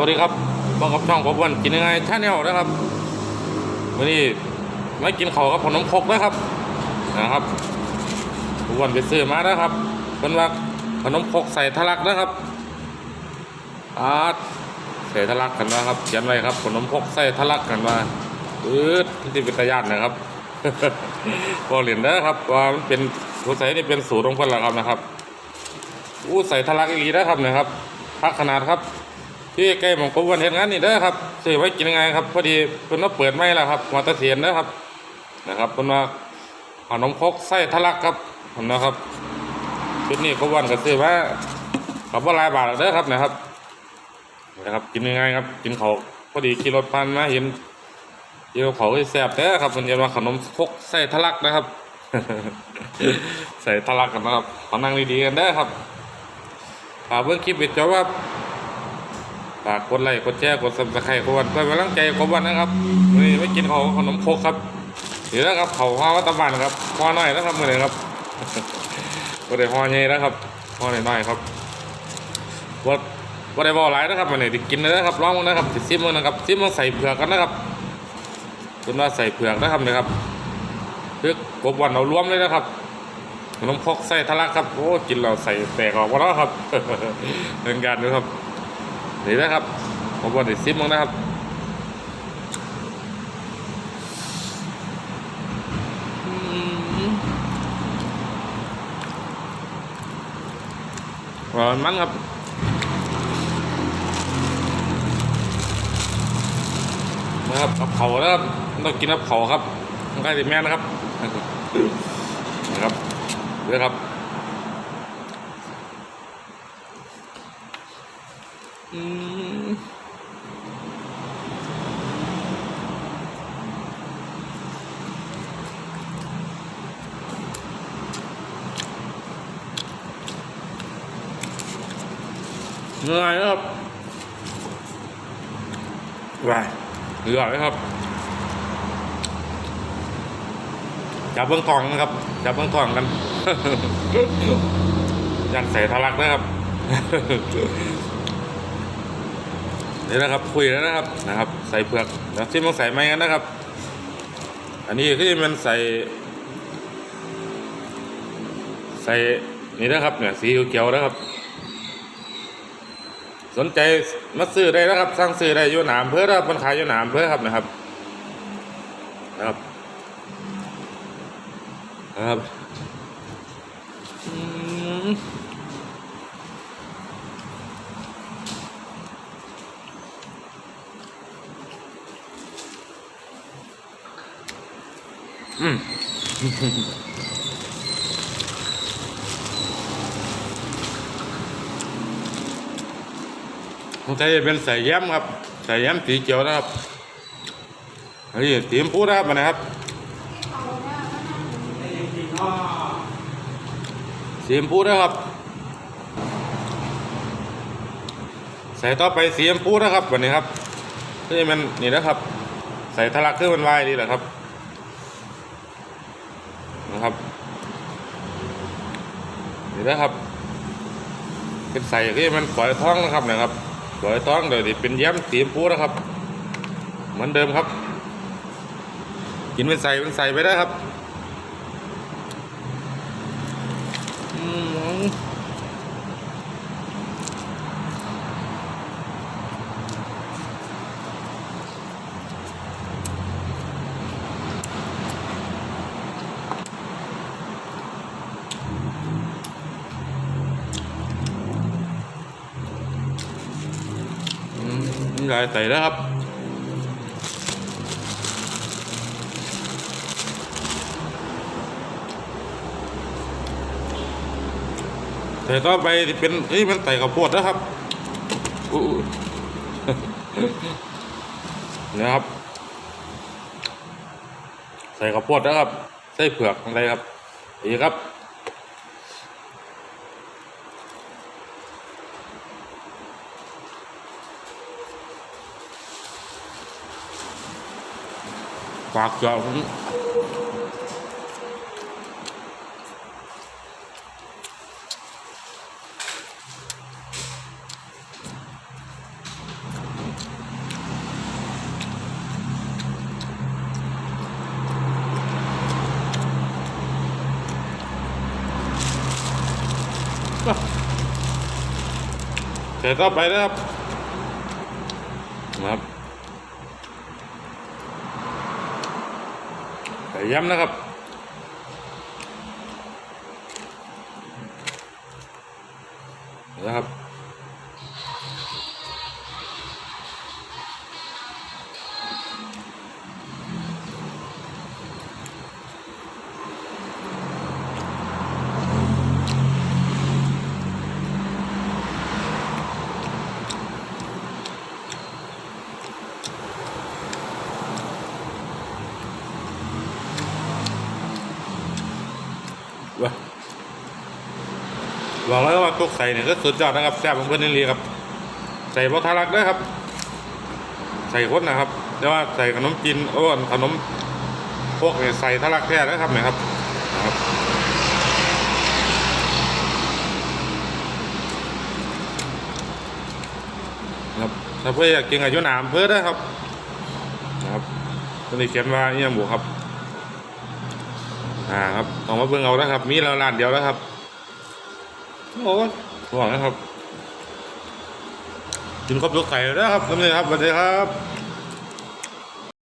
วัสดีครับพบกับช่องผมวันกินยังไงชาแนลนะครับวันนี้ไม่กินข้าวกับขนมครกนะครับนะครับผมวันไปซื้อมานะครับเป็นว่าขนมครกใส่ทะลักนะครับอาร์ตใส่ทะลักกันนะครับเขียนไว้ครับขนมครกใส่ทะลักกันมาอืดที่เป็นตะยานนะครับพอเหรียญนะครับว่ามันเป็นสงสัยนี่เป็นสูตรของเพื่อนละครับนะครับอู้ใส่ทะลักอีกทีนะครับนะครับพักขนาดครับ ที่ใกล้หมองกบวันเห็นงานนี่เด้อครับซื้อไว้กินยังไงครับ พอดีเพิ่นว่าเปิดไม่แล้วครับหัวตะเทียนนะครับ นะครับเพิ่นว่าขนมครกไส้ทะลักครับผมนะครับชุดนี้กบวันก็ซื้อมาขับว่าลายบาทแล้วเด้อครับนะครับนะครับ กินยังไงครับกินเขาพอดีขี่รถผ่านมาเห็นเดี๋ยวเขาก็แซ่บเด้อครับเพิ่นเรียกว่าขนมครกไส้ทะลักนะครับใส่ทะลักกันนะครับขอนั่งดีๆกันเด้ครับฝากเบิ่งคลิปไว้จบว่า ฝากกดไลค์กดแชร์กดซับสไครต์กดวันเพื่อเป็นกำลังใจกบวันนะครับนนี้ไม่กินข้าวขนมโคกครับเดี๋ยวนะครับเขาห่อวัตบานครับห่อหน่อยนะครับมือนี้ครับก็ได้ห่อใหญ่แล้วครับห่อหน่อยๆครับว่าว่าได้บอหลายนะครับวันนี้ได้กินเลยนะครับลองนะครับติดซิมนะครับซิมมึงใส่เผือกกันนะครับคุณว่าใส่เผือกนะครับเนี่ยครับเพือกกบวันเรารวมเลยนะครับขนมคกใส่ทะลักครับโอ้กินเราใส่แตกออกมดแล้วครับเป็นการด้วยครับ นี่นะครับผมบอกเดี๋ยวซิมมั้งนะครับหวานมันครับนะครับกับเขานะครับต้องกินกับเขาครับต้องใกล้ติแม่นะครับนะครับเด้อครับ อืมเหนื่อยนะครับวายเหนื่อยนะครับ จับเบื้องทองนะครับ จับเบื้องทองกัน ยันใส่ทะลักนะครับ นี่นะครับคุยแล้วนะครับนะครับ ใส่เผือกแล้วที่มันใส่ไม้กันนะครับ อันนี้คือมันใส่ ใส่นี่นะครับเนี่ยสีเขียวนะครับ สนใจมาซื้อได้นะครับสั่งซื้อได้ยูหนามเพื่อนะครับมันขายยูหนามเพื่อครับนะครับนะครับนะครับ อืมอืมผมใช้เป็นใส่ย้มครับ ใส่ย้มสีเขียวนะครับอันนี้สีมพูนะครับอันะครับสีมพูนะครับ ใส่ต่อไปสีมพูนะครับวันนี้ครับนี่มันนี่นะครับ ใส่ทะลักขึ้นมันวายดีแหละครับนะครับ นี่นะครับ เป็นใส่ที่มันปล่อยท้องนะครับนะครับปล่อยท้องเดี๋ยวนี้เป็นย้ำสีมปูนะครับ เหมือนเดิมครับ กินเป็นใส่เป็นใส่ไปได้ครับ อืม มนี่ลายใส่แล้วครับแต่ต่อไปเป็นนี่มันไต่ข้าวโพดนะครับนะครับ ใส่ข้าวโพดนะครับ ใส่เผือกอะไรครับดีครับากยาวนี้เสร็จต่อไปนะครับครับ แต่ย้ำนะครับ นะครับ บอกแล้วว่าตุกใส่เนี่ยก็สุดยอดนะครับแซ่บของเพื่อนนี่เลยครับ ใส่บอทารักด้วยครับ ใส่คนนะครับแต่ว่าใส่ขนมจีนอ้ขนมพวกเนี่ยใส่ทะลักแท้นะครับนะครับนะครับครับถ้าเพื่ออยากกินอายุหนามเพื่อได้ครับนะครับตอนนี้เขียนว่าเนี่ยหมูครับ อ่าครับลองมาเบิ่งเอานะครับ มีเราร้านเดียวแล้วครับ โอ้ยหวังนะครับกินครบทุกไก่แล้วนะครับสวัสดีครับสวัสดีครับ